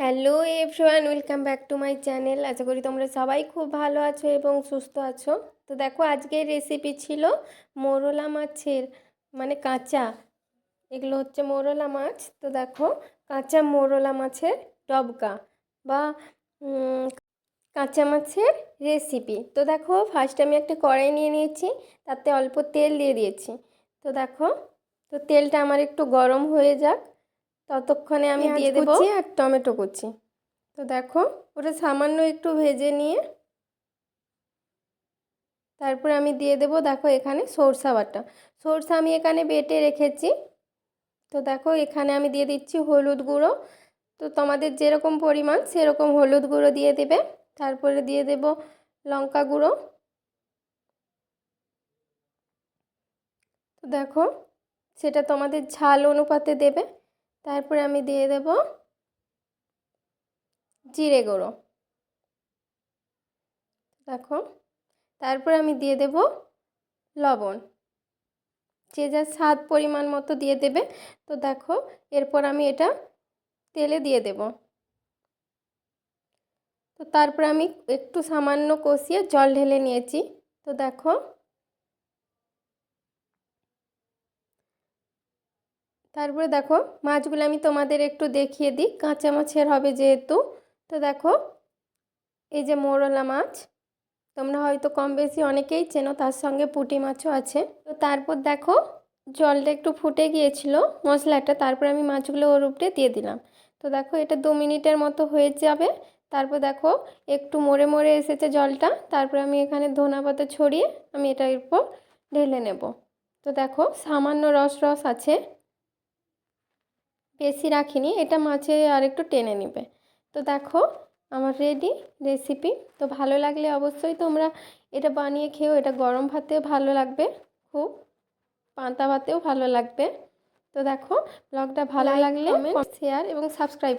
Hello everyone, welcome back to my channel. আশা করি তোমরা সবাই খুব ভালো আছো এবং সুস্থ আছো। তো দেখো, আজকের রেসিপি ছিল মোরলা মাছের মানে কাঁচা। এগুলো হচ্ছে মোরলা মাছ। তো দেখো, কাঁচা মোরলা মাছের ডবকা বা কাঁচা মাছের রেসিপি তো দেখো ফার্স্ট আমি একটা কড়াই নিয়ে নিয়েছি, তাতে অল্প তেল দিয়ে দিয়েছি। তো দেখো, তো তেলটা আমার একটু গরম হয়ে যাক। ততক্ষণে আমি দিয়ে দেবো। আর টমেটো কুচি। তো দেখো ওটা সামান্য একটু ভেজে নিয়ে তারপরে আমি দিয়ে দেবো দেখো এখানে সরষা বাটা। সরষা আমি এখানে বেটে রেখেছি। তো দেখো এখানে আমি দিয়ে দিচ্ছি হলুদ গুঁড়ো। তো তোমাদের যেরকম পরিমাণ সেরকম হলুদ গুঁড়ো দিয়ে দেবে। তারপরে দিয়ে দেব লঙ্কা গুঁড়ো। তো দেখো সেটা তোমাদের ঝাল অনুপাতে দেবে। তারপরে আমি দিয়ে দেব জিরে গুঁড়ো। দেখো, তারপরে আমি দিয়ে দেব লবণ। যে যার স্বাদ পরিমাণ মতো দিয়ে দেবে। তো দেখো, এরপর আমি এটা তেলে দিয়ে দেব। তো তারপরে আমি একটু সামান্য কষিয়ে জল ঢেলে নিয়েছি। তো দেখো তারপরে দেখো মাছগুলো আমি তোমাদের একটু দেখিয়ে দিই। কাঁচা মাছের হবে যেহেতু। তো দেখো, এই যে মোরলা মাছ, তোমরা হয়তো কম বেশি অনেকেই চেনো, তার সঙ্গে পুঁটি মাছও আছে। তো তারপর দেখো, জলটা একটু ফুটে গিয়েছিল মশলাটা, তারপর আমি মাছগুলো ওর উপরে দিয়ে দিলাম। তো দেখো, এটা দু মিনিটের মতো হয়ে যাবে। তারপর দেখো, একটু মরে মরে এসেছে জলটা, তারপর আমি এখানে ধনা পাতা ছড়িয়ে আমি এটার উপর ঢেলে নেব। তো দেখো, সামান্য রস রস আছে। বেশি রাখিনি এটা মাছে আর একটু টেনে নেবে। তো দেখো আমার রেডি রেসিপি তো ভালো লাগলে অবশ্যই তোমরা এটা বানিয়ে খেয়েও এটা গরম ভাতেও ভালো লাগবে খুব পান্তা ভাতেও ভালো লাগবে। তো দেখো ব্লগটা ভালো লাগলে শেয়ার এবং সাবস্ক্রাইব